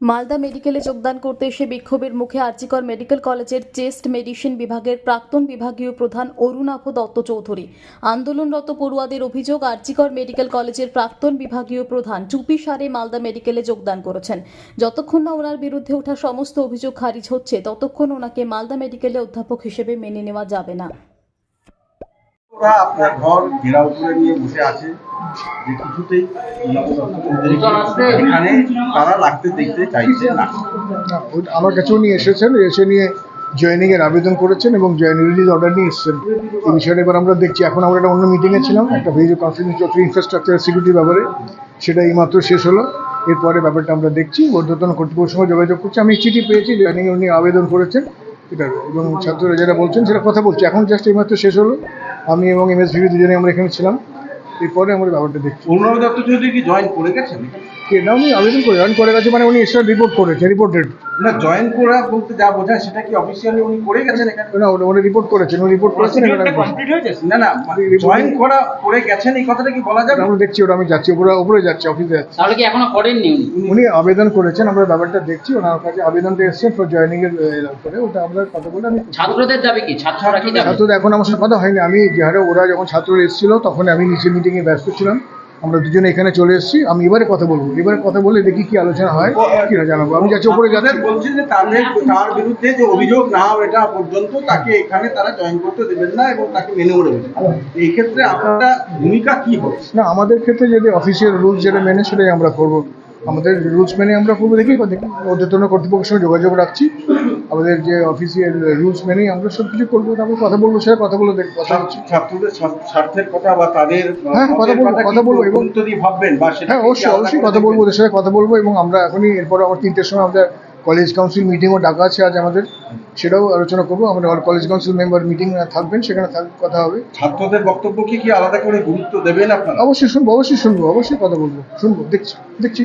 মালদা মেডিকেলে যোগদান করতে এসে বিক্ষোভের মুখে আরজিকর মেডিকেল কলেজের চেস্ট মেডিসিন বিভাগের প্রাক্তন বিভাগীয় প্রধান অরুণাভ দত্ত চৌধুরী। আন্দোলনরত পড়ুয়াদের অভিযোগ আরজিকর মেডিকেল কলেজের প্রাক্তন বিভাগীয় প্রধান চুপি সারে মালদা মেডিকেলে যোগদান করেছেন। যতক্ষণ না ওনার বিরুদ্ধে ওঠা সমস্ত অভিযোগ খারিজ হচ্ছে, ততক্ষণ ওনাকে মালদা মেডিকেলে অধ্যাপক হিসেবে মেনে নেওয়া যাবে না। আমার কাছেও নিয়ে এসেছেন, এসে নিয়ে জয়েনিং এর আবেদন করেছেন এবং জয়েন রিলিজ অর্ডার নিয়ে এসেছেন। এই বিষয়টা এবার আমরা দেখছি, এখন আমরা একটা অন্য মিটিংয়ে ছিলাম, একটা ভিডিও কনফারেন্স ইনফ্রাস্ট্রাকচার সিকিউরিটি ব্যাপারে, সেটা এইমাত্র শেষ হলো। এরপরে ব্যাপারটা আমরা দেখছি, ঊর্ধ্বতন কর্তৃপক্ষের সঙ্গে যোগাযোগ করছি। আমি চিঠি পেয়েছি জয়েনিং উনি আবেদন করেছেন। এটা এবং ছাত্ররা যারা বলছেন, সেটা কথা বলছি। এখন জাস্ট এইমাত্র শেষ হলো। আমি এবং এম এস ভিভি দুজনে আমরা এখানে ছিলাম। এরপরে আমরা ব্যাপারটা দেখছি। অরুণাভ দত্ত চৌধুরী কি জয়েন করে গেছেন কে না উনি আবেদন করে জয়েন করে গেছে মানে উনি এক্সট্রা রিপোর্ট করেছে রিপোর্টেড না জয়েন করা বলতে যা বোঝায় সেটা কি অফিসিয়ালি উনি করে গেছেন এখানে? না উনি রিপোর্ট করেছেন উনি রিপোর্ট করেছেন আমি না না জয়েন করা করে গেছেন এই কথাটা কি বলা যাবে? আমরা দেখছি ওটা আমি যাচ্ছি উপরে উপরে যাচ্ছি অফিসে যাচ্ছি। তাহলে কি এখনও করেননি উনি? উনি আবেদন করেছেন আমরা ব্যাপারটা দেখছি ওনার কাছে আবেদনটা এসেছে ফর জয়েনিং এর উপরে ওটা আমরা কথা বলে আমি ছাত্রদের যাবে কি? ছাত্ররা কি যাবে? ছাত্রদের এখন আমার সাথে কথা হয়নি আমি যে হারে ওরা যখন ছাত্ররা এসেছিল তখন আমি নিচে মিটিংয়ে ব্যস্ত ছিলাম। আমরা দুজনে এখানে চলে এসেছি। আমি এবারে কথা বলব। এবারে কথা বলে দেখি কি আলোচনা হয় কি না জানাব। আমি যাচ্ছি উপরে যাচ্ছি তাদের বলছে যে তাদের তার বিরুদ্ধে যে অভিযোগ না এটা পর্যন্ত তাকে এখানে তারা জয়েন করতে দেবেন না এবং তাকে মেনেও নেবেন এই ক্ষেত্রে আপনারা ভূমিকা কি হবে? না আমাদের ক্ষেত্রে যদি অফিসিয়াল রুলস যেটা মেনে সেটাই আমরা করব। আমাদের রুলস মেনে আমরা করব। দেখি ঊর্ধ্বতন কর্তৃপক্ষের সঙ্গে যোগাযোগ রাখছি। আমাদের যে অফিসিয়াল রুলস মেনেই আমরা সব কিছু করব তারপর কথা বলব সেটা কথা বলে দেখব কথা হচ্ছে। ছাত্রদের স্বার্থ- স্বার্থের কথা বা তাদের হ্যাঁ, কথা বলব, কথা বলব এবং- দিয়ে ভাববেন বা সেটা হ্যাঁ অবশ্যই অবশ্যই কথা বলব ওদের সাথে কথা বলব এবং আমরা এখনই এরপরে আমার তিনটের সময় আমাদের কলেজ কাউন্সিল মিটিংও ডাকা আছে আজ আমাদের। সেটাও আলোচনা করব আমাদের কলেজ কাউন্সিল মেম্বার মিটিং থাকবেন সেখানে কথা হবে। ছাত্রদের বক্তব্যকে কি আলাদা করে গুরুত্ব দেবেন আপনারা? অবশ্যই শুনব অবশ্যই শুনব অবশ্যই কথা বলব শুনব দেখছি দেখছি।